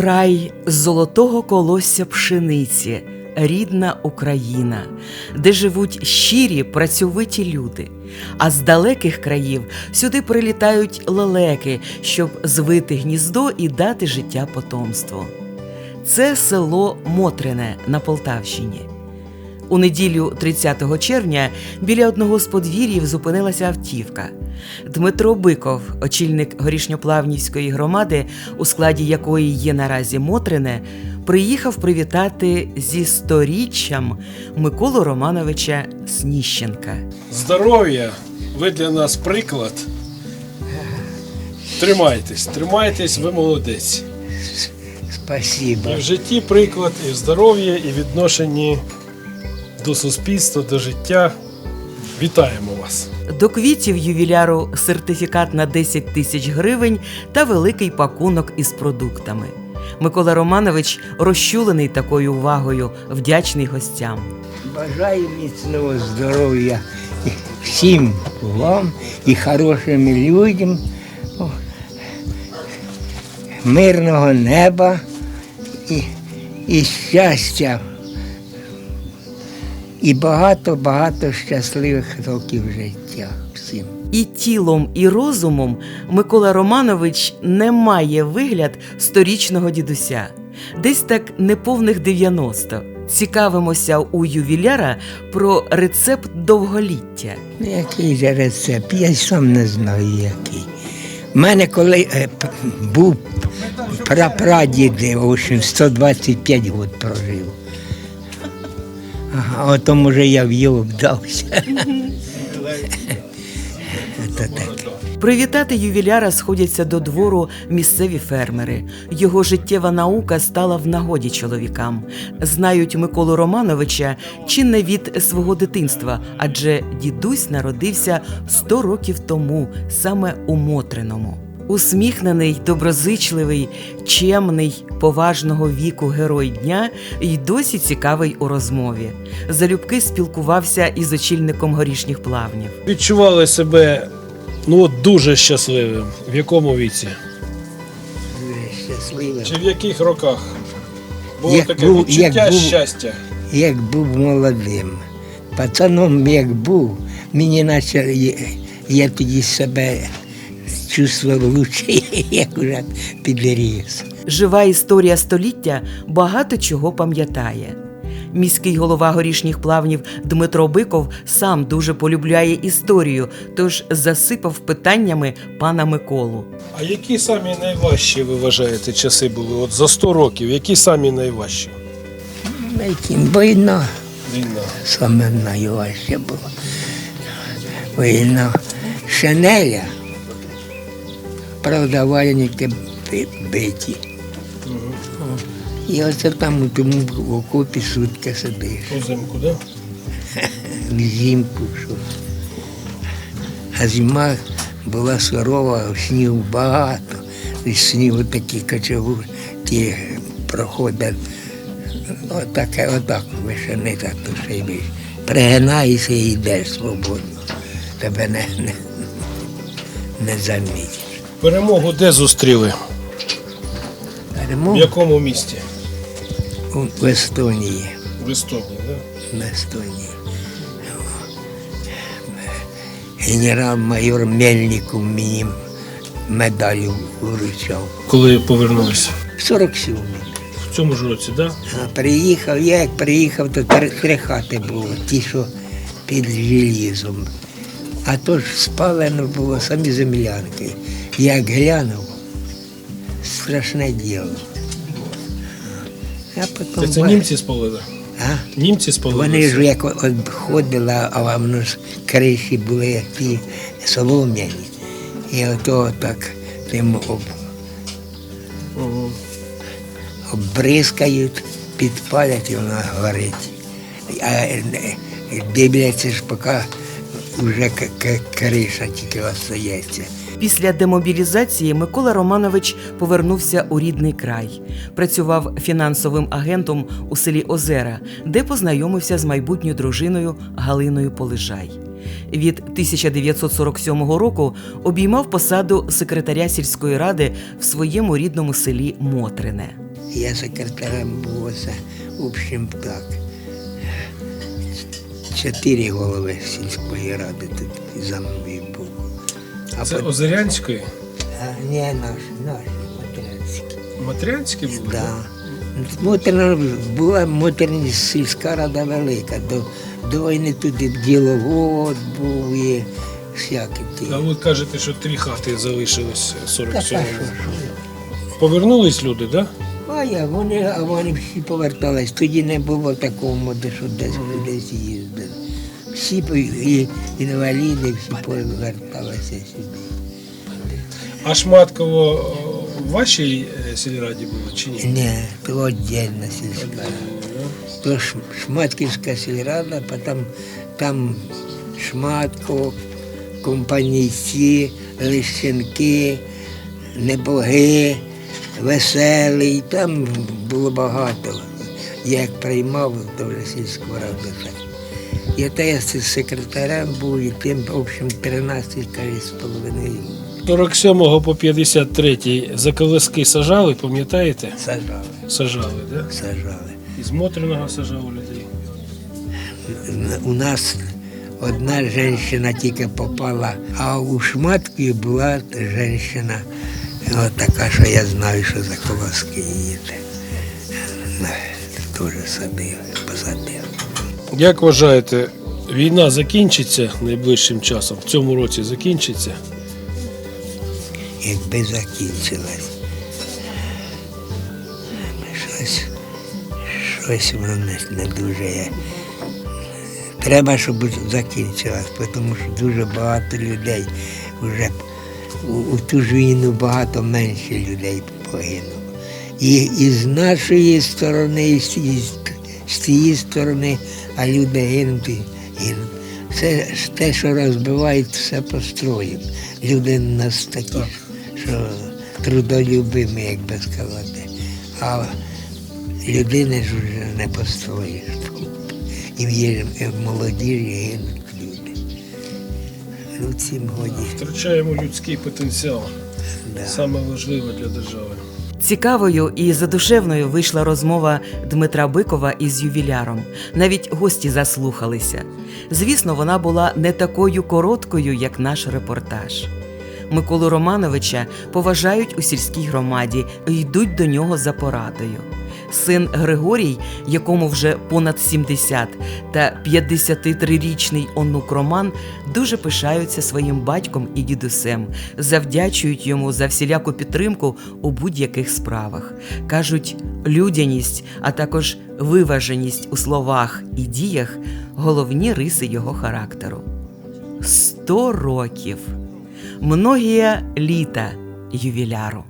край золотого колосся пшениці, рідна Україна, де живуть щирі працьовиті люди. А з далеких країв сюди прилітають лелеки, щоб звити гніздо і дати життя потомству. Це село Мотрине на Полтавщині. У неділю 30 червня біля одного з подвір'їв зупинилася автівка. Дмитро Биков, очільник горішньоплавнівської громади, у складі якої є наразі Мотрине, приїхав привітати зі сторіччям Миколу Романовича Сніщенка. Здоров'я, ви для нас приклад. Тримайтесь, тримайтесь, ви молодець. Спасибо. І в житті приклад, і в здоров'я, і в відношенні до суспільства, до життя. Вітаємо вас! До квітів ювіляру сертифікат на 10 тисяч гривень та великий пакунок із продуктами. Микола Романович розчулений такою увагою, вдячний гостям. Бажаю міцного здоров'я всім вам і хорошим людям, мирного неба і, і щастя. І багато-багато щасливих років життя всім. І тілом, і розумом Микола Романович не має вигляд сторічного дідуся, десь так неповних 90. Цікавимося у ювіляра про рецепт довголіття. Який же рецепт? Я й сам не знаю який. У мене коли е, був прапрадід, в общем, 125 років прожив. А то може я в його вдався. Це так. Привітати ювіляра сходяться до двору місцеві фермери. Його життєва наука стала в нагоді чоловікам. Знають Миколу Романовича чи не від свого дитинства, адже дідусь народився 100 років тому, саме у Мотриному. Усміхнений, доброзичливий, чемний, поважного віку герой дня й досі цікавий у розмові. Залюбки спілкувався із очільником горішніх плавнів. Відчували себе ну, от дуже щасливим. В якому віці? Дуже щасливий. Чи в яких роках? Було Як таке був- відчуття як був- щастя. Як був молодим. Пацаном як був, мені наче я, я тоді себе чувствував лучше, як уже підріс. Жива історія століття багато чого пам'ятає. Міський голова горішніх плавнів Дмитро Биков сам дуже полюбляє історію, тож засипав питаннями пана Миколу. А які самі найважчі, ви вважаєте, часи були? От за 100 років, які самі найважчі? Війна, війна Війна. саме найважче було. Війна шинеля, правда, вальники би- биті. І оце там у тому окопі сутки сидиш. Узимку, да? взимку. Що. А зима була сурова, снігу багато. І снігу такі кочову, ті проходять. Отаке, отак вишини, так то ще й. Пригинаєшся і йдеш свободно. Тебе не, не, не замітиш. Перемогу де зустріли? В якому місті? в Естонії. В Естонії, да? В Естонії. Генерал-майор Мельников мені медалю вручав. Коли повернулися? 47 В цьому ж році, да? А приїхав, я як приїхав, то три, три хати було, ті, що під желізом. А то ж спалено було самі землянки. Як глянув, страшне діло. А потім, Це, це німці спалили? А? Німці спалили? Вони ж як ходили, а воно ж криші були як ті солом'яні. І ото так тим об, Угу. обризкають, підпалять і вона горить. А е, дивляться ж, поки вже криша тільки остається. Після демобілізації Микола Романович повернувся у рідний край. Працював фінансовим агентом у селі Озера, де познайомився з майбутньою дружиною Галиною Полежай. Від 1947 року обіймав посаду секретаря сільської ради в своєму рідному селі Мотрине. Я секретарем був. В общем, так. Чотири голови сільської ради тут за мною був. А Це пот- Озерянської? а, ні, наші, наші материнські. Матрянські були? Да. Моторна, була моторна сільська рада велика. До, до війни туди діловод був і всякі ті. А ви кажете, що три хати залишилось Та, та, 47 що, що? Повернулись люди, так? Да? А я, вони, а вони всі повертались. Тоді не було такого моди, що десь кудись їздили. Всі і інваліди, всі поверталися сюди. А Шматково в вашій е, сільраді було чи ні? Ні, то віддільна сільська. То Шматківська сільрада, потім там Шматко, компанійці, Лищенки, Небоги, Веселий, там було багато. Я як приймав, то вже сільську раду. Я та я з секретарем був і тим, в общем, 13 з половиною 47 по 53 за колиски сажали, пам'ятаєте? сажали, Сажали, так? Да? сажали. Із Мотриного сажали людей. у нас одна жінка тільки попала, а у Шматкові була жінка, от така, що я знаю, що за колоски їде. Теж садив, посадив. Як вважаєте, війна закінчиться найближчим часом? В цьому році закінчиться? Якби закінчилась. Щось, щось воно не, дуже є. Треба, щоб закінчилась, тому що дуже багато людей вже у, у ту ж війну багато менше людей погинуло. І, і з нашої сторони, і з, тієї ст- з тієї сторони, а люди гинуть і гинуть. Це те, що розбивають, все построїв. Люди в нас такі, Так. що трудолюбимі, як би сказати. А людини ж вже не построїш. І є молоді гинуть люди. Ну, цим годі. Втрачаємо людський потенціал. Да. Саме важливе для держави. Цікавою і задушевною вийшла розмова Дмитра Бикова із ювіляром. Навіть гості заслухалися. Звісно, вона була не такою короткою, як наш репортаж. Миколу Романовича поважають у сільській громаді і йдуть до нього за порадою. Син Григорій, якому вже понад 70, та 53-річний онук Роман дуже пишаються своїм батьком і дідусем, завдячують йому за всіляку підтримку у будь-яких справах. Кажуть, людяність, а також виваженість у словах і діях головні риси його характеру. Сто років. Многія літа ювіляру.